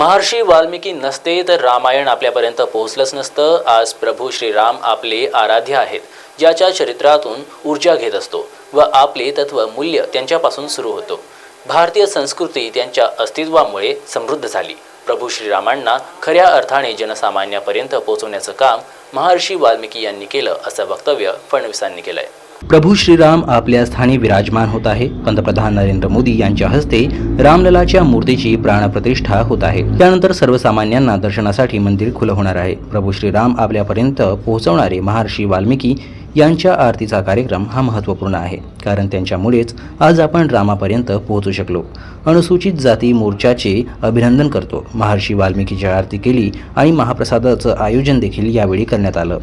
महर्षी वाल्मिकी नसते तर रामायण आपल्यापर्यंत पोहोचलंच नसतं. आज प्रभू श्रीराम आपले आराध्य आहेत ज्याच्या चरित्रातून ऊर्जा घेत असतो व आपले तत्व मूल्य त्यांच्यापासून सुरू होतो. भारतीय संस्कृती त्यांच्या अस्तित्वामुळे समृद्ध झाली. प्रभू श्रीरामांना खऱ्या अर्थाने जनसामान्यापर्यंत पोहोचवण्याचं काम महर्षी वाल्मिकी यांनी केलं असं वक्तव्य फडणवीसांनी केलंय. प्रभू श्रीराम आपल्या स्थानी विराजमान होत आहे. पंतप्रधान नरेंद्र मोदी यांच्या हस्ते रामललाच्या मूर्तीची प्राणप्रतिष्ठा होत आहे. त्यानंतर सर्वसामान्यांना दर्शनासाठी मंदिर खुलं होणार आहे. प्रभू श्रीराम आपल्यापर्यंत पोहोचवणारे महर्षी वाल्मिकी यांच्या आरतीचा कार्यक्रम हा महत्त्वपूर्ण आहे. कारण त्यांच्यामुळेच आज आपण रामापर्यंत पोहोचू शकलो. अनुसूचित जाती मोर्चाचे अभिनंदन करतो. महर्षी वाल्मिकीची आरती केली आणि महाप्रसादाचं आयोजन देखील यावेळी करण्यात आलं.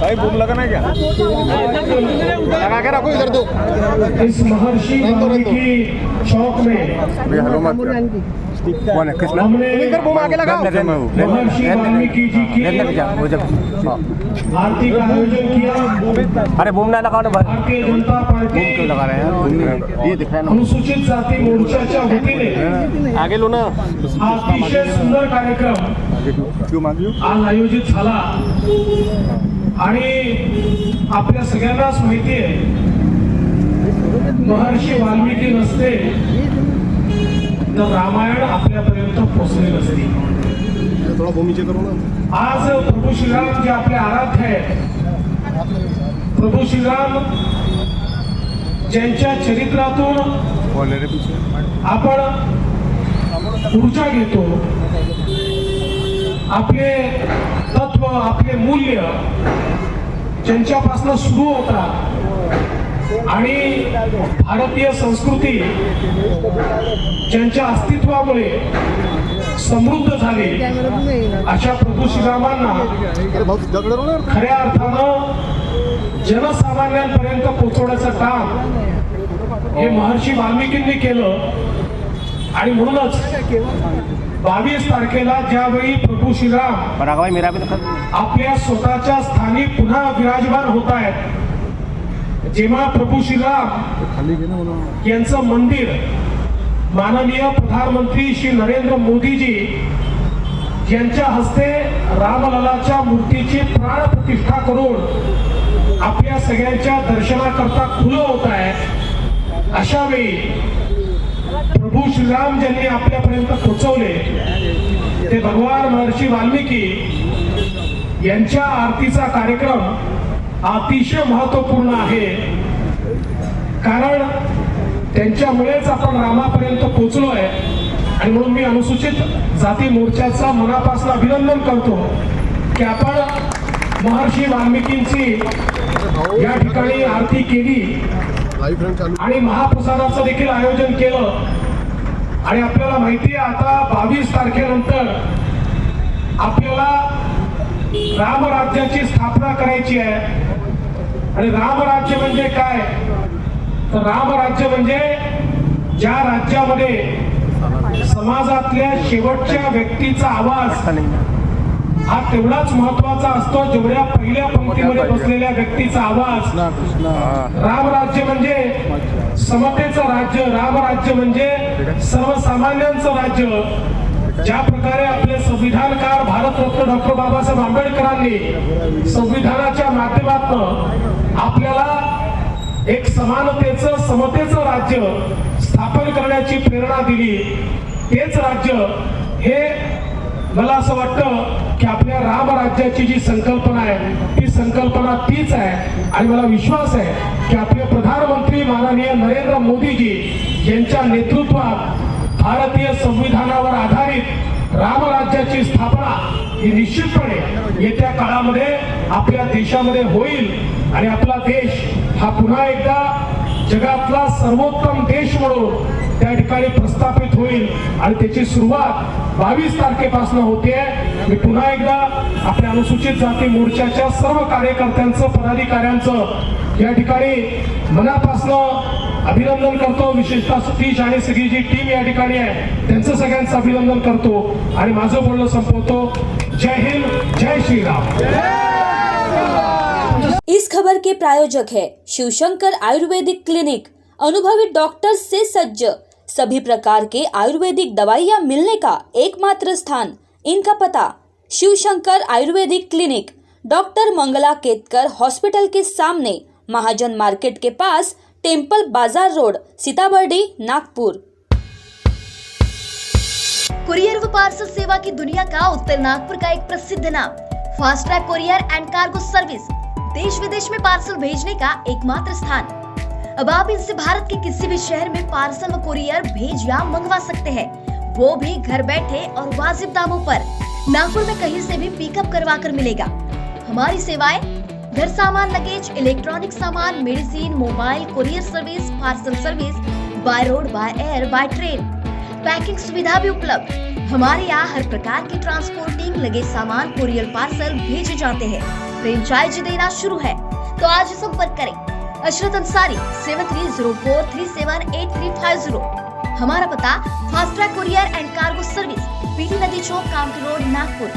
भाई भूख लगा ना क्या? लगा के रखो इधर दो। इस महर्षि वाल्मीकि चौक में। कौन है? कृष्ण? इधर आरती का आयोजन किया। अरे बूम ना लगाओ ना भाई। भारतीय जनता पार्टी क्यों लगा रहे हैं? ये दिख रहा है अनुसूचित जाती मोर्चाच्या वतीने। ना आगे लो ना। हा अतिशय सुंदर कार्यक्रम। क्यों मांगियो? आज आयोजित झाला. आणि आपल्या सगळ्यांनाच माहिती आहे महर्षी वाल्मिकी नसते तर रामायण आपल्यापर्यंत पोहोचले नसते थोड़ा भूमिचे करो ना. आज प्रभू श्रीराम जे आपले आराध्य आहेत प्रभू श्रीराम ज्यांच्या चरित्रातून आपण ऊर्जा घेतो आपले तत्व आपले मूल्य ज्यांच्यापासून सुरू होतात आणि भारतीय संस्कृती ज्यांच्या अस्तित्वामुळे समृद्ध झाली अशा प्रभू श्रीरामांना अरे भाऊ दगड रो ना खऱ्या अर्थानं जनसामान्यांपर्यंत पोहोचवण्याचं काम हे महर्षी वाल्मिकींनी केलं. आणि म्हणूनच बावीस तारखेला ज्यावेळी प्रभू श्रीराम आपल्या स्वतःच्या स्थानी पुन्हा विराजमान होत आहेत जेव्हा प्रभू श्रीराम यांचं मंदिर माननीय प्रधानमंत्री श्री नरेंद्र मोदीजी यांच्या हस्ते रामललाच्या मूर्तीची प्राण प्रतिष्ठा करून आपल्या सगळ्यांच्या दर्शनाकरता खुलं होत आहे अशा वेळी प्रभू श्रीराम ज्यांनी आपल्यापर्यंत पोहोचवले ते भगवान महर्षी वाल्मिकी यांच्या आरतीचा कार्यक्रम अतिशय महत्त्वपूर्ण आहे. कारण त्यांच्यामुळेच आपण रामापर्यंत पोहोचलोय आणि म्हणून मी अनुसूचित जाती मोर्चाचा मनापासून अभिनंदन करतो की आपण महर्षी वाल्मिकींची या ठिकाणी आरती केली आणि महाप्रसादाचं देखील आयोजन केलं. आणि आपल्याला माहिती आहे आता बावीस तारखेनंतर आपल्याला रामराज्याची स्थापना करायची आहे. आणि रामराज्य म्हणजे काय? तर रामराज्य म्हणजे ज्या राज्यामध्ये समाजातल्या शेवटच्या व्यक्तीचा आवाज हा तेवढाच महत्त्वाचा असतो जेवढ्या पहिल्या पंक्तीमध्ये बसलेल्या व्यक्तीचा आवाज. रामराज्य म्हणजे समतेचं राज्य रामराज्य म्हणजे सर्वसामान्यांचं राज्य. ज्या प्रकारे आपले संविधानकार भारतरत्न डॉक्टर बाबासाहेब आंबेडकरांनी संविधानाच्या माध्यमातून एक समानतेचं समतेचं राज्य स्थापन करण्याची प्रेरणा दिली. तेच राज्य हे मला असं वाटतं की आपल्या रामराज्याची जी संकल्पना आहे ती संकल्पना तीच आहे. आणि मला विश्वास आहे की आपले प्रधानमंत्री माननीय नरेंद्र मोदीजी यांच्या नेतृत्वात भारतीय संविधानावर आधारित रामराज्याची स्थापना ही निश्चितपणे येत्या काळामध्ये आपल्या देशामध्ये होईल आणि आपला देश हा पुन्हा एकदा जगातला सर्वोत्तम देश म्हणून त्या ठिकाणी प्रस्थापित होईल. आणि त्याची सुरुवात बावीस तारखेपासून होते. मी पुन्हा एकदा आपल्या अनुसूचित जाती मोर्चाच्या सर्व कार्यकर्त्यांचं पदाधिकाऱ्यांचं या ठिकाणी मनापासनं अभिनंदन करतो. विशेषतः सतीश आणि सगळी जी टीम या ठिकाणी आहे. त्यांचं सगळ्यांचं अभिनंदन करतो. आणि माझं बोलणं संपवतो. जय हिंद जय श्रीराम. इस खबर के प्रायोजक है शिवशंकर आयुर्वेदिक क्लिनिक। अनुभवी डॉक्टर से सज्ज। सभी प्रकार के आयुर्वेदिक दवाइयाँ मिलने का एकमात्र स्थान इनका पता। Shivshankar Ayurvedic clinic. Doctor Mangala Ketkar hospital के सामने महाजन मार्केट के pass temple Bazaar road, Sitabardi, Nagpur. Courier व पार्सल सेवा की दुनिया का उत्तर नागपुर का एक प्रसिद्ध नाम। Fast track courier and cargo service. देश विदेश में पार्सल भेजने का एकमात्र स्थान। अब आप इनसे भारत के किसी भी शहर में पार्सल व कुरियर भेज या मंगवा सकते हैं। वो भी घर बैठे और वाजिब दामों पर। नागपुर में कहीं से भी पिकअप करवा कर मिलेगा। हमारी सेवाएँ, घर सामान लगेज इलेक्ट्रॉनिक सामान medicine mobile courier service parcel service by road by air by train packing सुविधा भी उपलब्ध। हमारे यहाँ हर प्रकार की ट्रांसपोर्टिंग लगे सामान कुरियर पार्सल भेजे जाते हैं। फ्रेंचाइजी देना शुरू है। तो आज संपर्क करें। Ashrat Ansari seven three zero four three seven eight three five zero हमारा पता fast track courier and cargo service PT नदी चौक कामठी रोड नागपुर।